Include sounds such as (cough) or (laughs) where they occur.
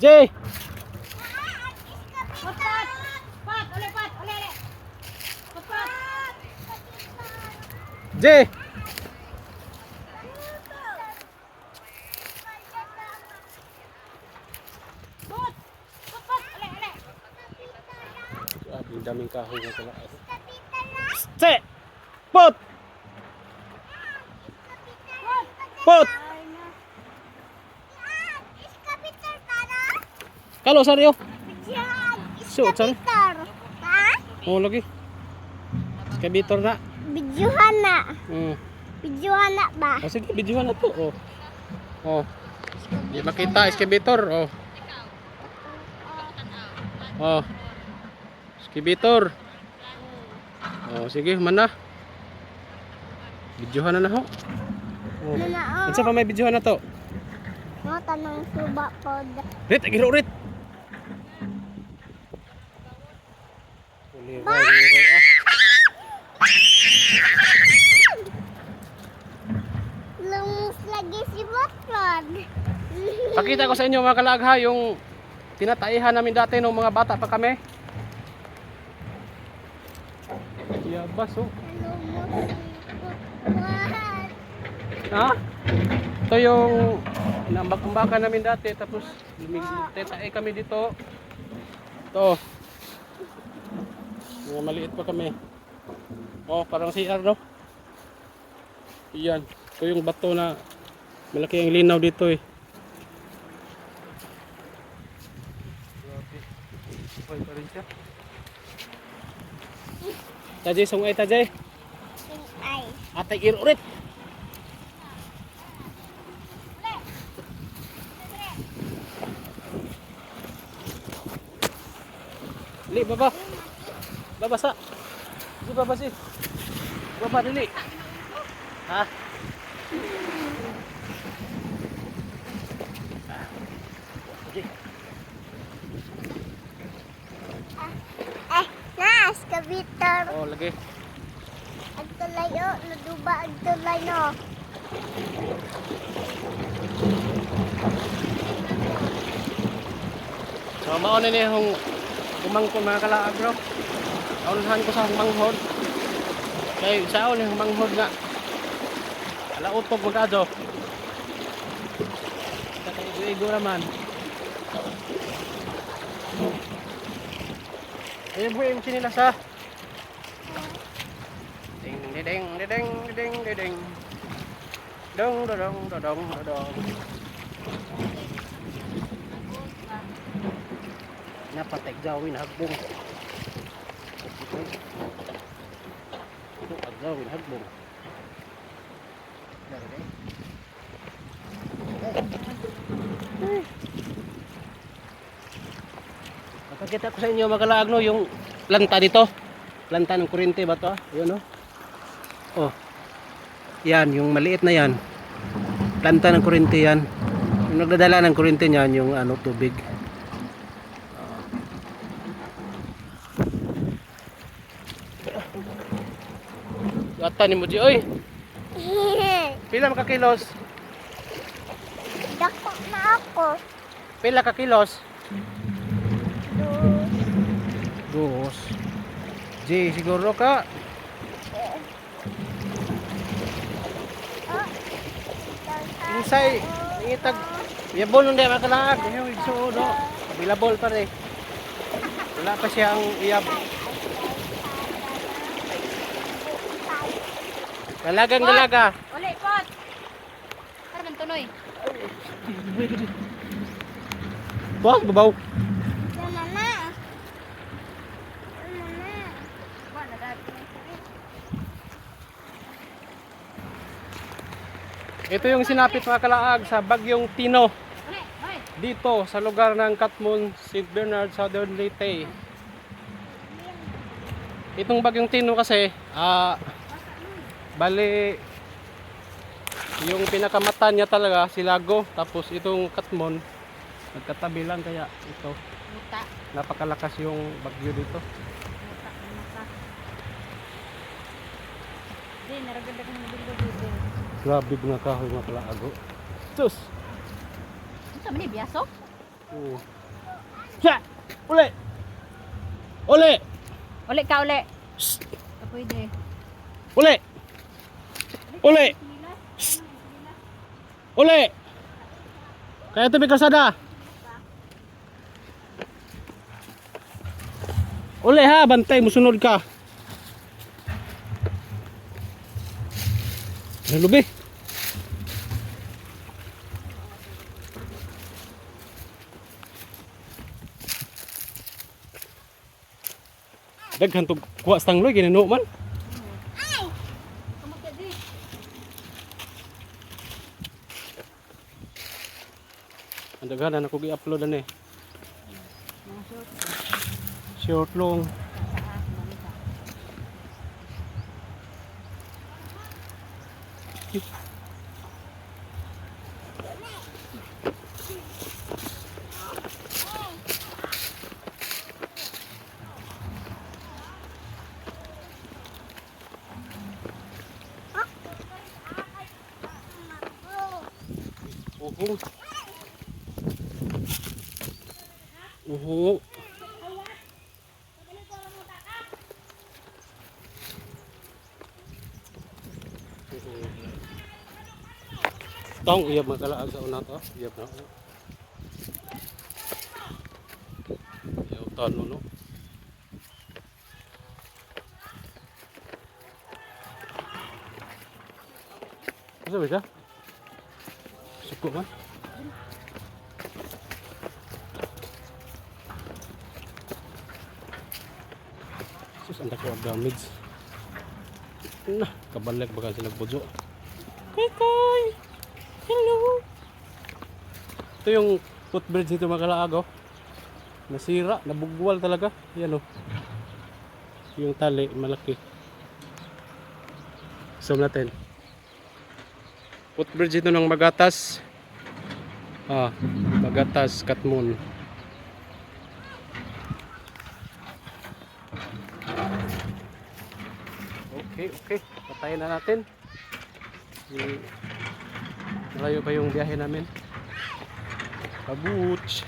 Jay! Jay! Ang daming kahoy na pala. Che! Pot! Pot! Kalau saryo. Suot sari. Oh lagi. Skabitor na. Bidyuhan na. Hmm. Bidyuhan na ba? Oh, sige, videohan na to. Oh. Oh. Di makita, excavator. Oh. Oh. Excavator. Oh, sige, mana. Videohan na na ho. Oh. Ano oh. Unsa pa may videohan na to? Mga tanong suba po. Rit, agiro rit. Lagi si Botron. Pakita ko sa inyo mga kalagha yung tinataihan namin dati nung mga bata pa kami. Yabas oh. Ha? Ito yung nambak-ambakan namin dati tapos lumigtetae kami dito. Ito. Mga maliit pa kami. Oh, parang CR no? Iyan. Ito yung bato na malaki ang linaw dito eh. Grabe. Pa rin siya. Tajay, sungay tajay. Ay. Atay iro ulit. Baba. Baba sa. Di baba si. Baba dili. Ha? Okay. Eh, nas kabitor. Oh, lagi. Ang tulay o, naduba ang tulay no. So, mauna ni yung kumangko mga kalaag bro. Kaunahan ko sa humanghod. Kay sa ni humanghod nga. Ala utog magado. Tatay-igo naman. Ayun po yung sinila sa Ding ding ding ding ding ding ding Dong dong dong dong dong dong Napatay gawin hagbong Ito agawin hagbong Dari deh. Nakakita ko sa inyo magalaag no yung planta dito. Planta ng kuryente ba to? Yun no. Oh. Yan, yung maliit na yan. Planta ng kuryente yan. Yung nagdadala ng kuryente niyan yung ano tubig. Yata ni Muji, oy. (laughs) Pila ka kilos? Dako na ako. Pila ka kilos? Di, siguro ka. Insay, itag. Yabol nung di makalaag. Yung igsuo, no? Available pa rin. Wala pa siyang iyab. Dalagang dalaga. Uli, pat! Para man tunoy. Wah, babaw. Mama na. Mama na. Ba, nadagi. Ito yung sinapit mga kalaag sa Bagyong Tino. Dito sa lugar ng Katmon, St. Bernard, Southern Leyte. Itong Bagyong Tino kasi, ah, bali, yung pinakamata niya talaga, si Lago. Tapos itong Katmon, nagkatabi lang kaya ito. Napakalakas yung bagyo dito. Grabe mga kahoy mga kalaago. Sus! Ito, mani, biyaso? Oh. Siya! Uli! Uli! Uli ka, uli. Shh! Ka pwede. Uli! Uli! Uli! Kaya ito may kalsada. Uli ha, bantay, musunod ka. Ano lubi? Daghan to kuha sa tangloy, ginano man. Ang daghan na ako i-upload ani. Short long. Uhong. Uhong. Tong iya magkalaag sa una to. Iya na. Iya utan mo no. Asa ba siya? Suko man. Sus, ang dako ang damage. Nah, kabalik baka sila budyo. Koy koy! Hello! Ito yung footbridge nito mga kalaag oh. Nasira, nabugwal talaga. Yan oh. Yung tali, malaki. Zoom natin. Footbridge ito ng Magatas. Ah, Magatas, Katmon. Okay, okay. Patayin na natin. Malayo pa yung biyahe namin. Kabuch.